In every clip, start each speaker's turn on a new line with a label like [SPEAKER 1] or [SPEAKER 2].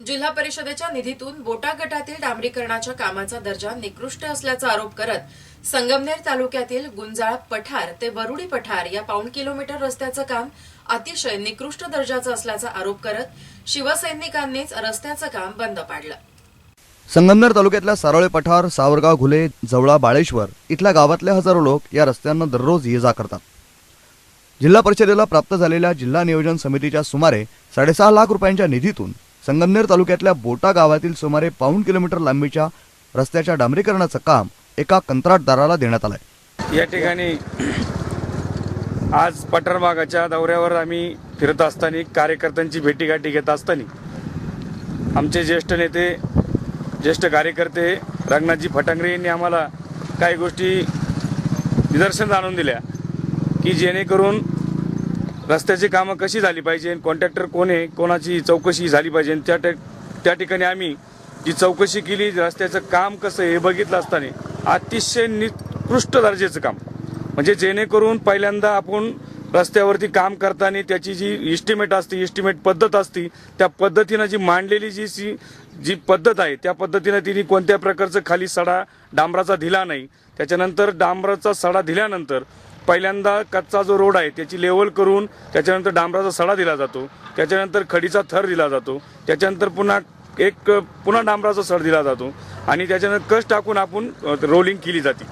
[SPEAKER 1] जिल्हा परिषदेच्या निधीतून बोटा गटातील डांबरीकरणाच्या कामाचा दर्जा निकृष्ट असल्याचा आरोप करत संगमनेर तालुक्यातील गुंजाळ पठार ते वरुडी पठार या पाऊण किलोमीटर रस्त्याचं काम अतिशय निकृष्ट दर्जाचं असल्याचा आरोप करत शिवसैनिकांनीच रस्त्याचं काम बंद पाडलं.
[SPEAKER 2] संगमनेर तालुक्यातल्या सारोळे पठार सावरगाव घुले जवळा बाळेश्वर इथल्या गावातले हजारो लोक या रस्त्यांना दररोज ये जा करतात. जिल्हा परिषदेला प्राप्त झालेल्या जिल्हा नियोजन समितीच्या सुमारे साडेसहा लाख रुपयांच्या निधीतून संगमनेर तालुक्यातल्या बोटा गावातील सुमारे पाऊण किलोमीटर लांबीच्या रस्त्याच्या डांबरीकरणाचं काम एका कंत्राटदाराला देण्यात आलंय.
[SPEAKER 3] या ठिकाणी आज पठारबागाच्या दौऱ्यावर आम्ही फिरत असताना कार्यकर्त्यांची भेटीगाठी घेत असताना आमचे ज्येष्ठ नेते ज्येष्ठ कार्यकर्ते रंगनाथजी फटांगरे यांनी आम्हाला काही गोष्टी निदर्शन जाणून दिल्या की जेणेकरून रस्त्याची कामं कशी झाली पाहिजे कॉन्ट्रॅक्टर कोण आहे कोणाची चौकशी झाली पाहिजे त्या त्या ठिकाणी आम्ही जी चौकशी केली रस्त्याचं काम कसं हे बघितलं असताना अतिशय निकृष्ट दर्जाचं काम. म्हणजे जेणेकरून पहिल्यांदा आपण रस्त्यावरती काम करताना त्याची जी इस्टिमेट असते इस्टिमेट पद्धत असती त्या पद्धतीनं जी मांडलेली जी सी जी पद्धत आहे त्या पद्धतीनं तिने कोणत्या प्रकारचं खाली सडा डांबराचा दिला नाही. त्याच्यानंतर डांबराचा सडा दिल्यानंतर पहिल्यांदा कच्चा जो रोड आहे त्याची लेवल करून त्याच्यानंतर डांबराचा सडा दिला जातो त्याच्यानंतर खडीचा थर दिला जातो त्याच्यानंतर पुन्हा एक पुन्हा डांबराचा सड दिला जातो आणि त्याच्यानंतर कस टाकून आपण रोलिंग केली जाते.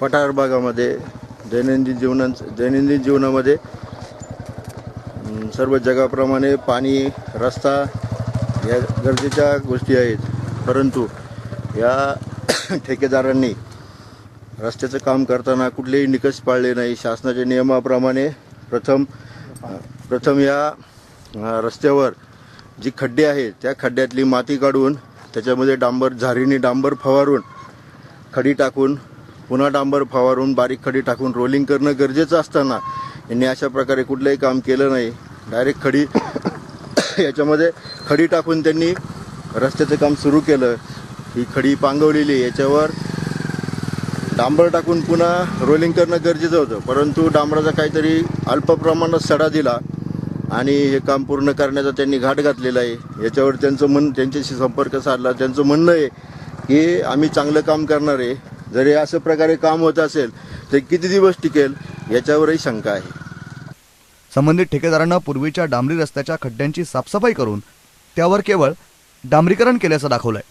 [SPEAKER 4] पठार भागामध्ये दैनंदिन जीवना दैनंदिन जीवनामध्ये सर्व जगाप्रमाणे पाणी रस्ता या गरजेच्या गोष्टी आहेत. परंतु या ठेकेदारांनी रस्त्याचं काम करताना कुठलेही निकष पाळले नाही. शासनाच्या नियमाप्रमाणे प्रथम प्रथम या रस्त्यावर जी खड्डे आहेत त्या खड्ड्यातली माती काढून त्याच्यामध्ये डांबर झारीने डांबर फवारून खडी टाकून पुन्हा डांबर फवारून बारीक खडी टाकून रोलिंग करणं गरजेचं असताना यांनी अशा प्रकारे कुठलंही काम केलं नाही. डायरेक्ट खडी याच्यामध्ये खडी टाकून त्यांनी रस्त्याचं काम सुरू केलं. ही खडी पांगवलेली याच्यावर डांबर टाकून पुन्हा रोलिंग करणं गरजेचं होतं. परंतु डांबराचा काहीतरी अल्प प्रमाणात सडा दिला आणि हे काम पूर्ण करण्याचा त्यांनी घाट घातलेला आहे. याच्यावर त्यांचं मन त्यांच्याशी संपर्क साधला. त्यांचं म्हणणं आहे की आम्ही चांगलं काम करणार आहे. जर हे असं प्रकारे काम होत असेल तर किती दिवस टिकेल याच्यावरही शंका आहे.
[SPEAKER 2] संबंधित ठेकेदारांना पूर्वीच्या डांबरी रस्त्याच्या खड्ड्यांची साफसफाई करून त्यावर केवळ डांबरीकरण केल्याचं दाखवलंय.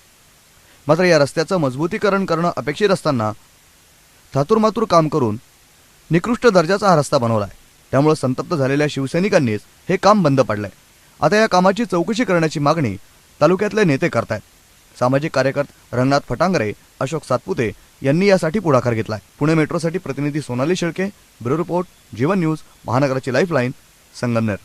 [SPEAKER 2] मात्र या रस्त्याचं मजबूतीकरण करणं अपेक्षित असताना थातूरमातूर काम करून निकृष्ट दर्जाचा हा रस्ता बनवलाय. त्यामुळे संतप्त झालेल्या शिवसैनिकांनीच हे काम बंद पाडलंय. आता या कामाची चौकशी करण्याची मागणी तालुक्यातले नेते करतायत. सामाजिक कार्यकर्ते रंगनाथ फटांगरे अशोक सातपुते यांनी यासाठी पुढाकार घेतलाय. पुणे मेट्रोसाठी प्रतिनिधी Sonali Shelke bureau report Jeevan News महानगराची lifeline Sangamner.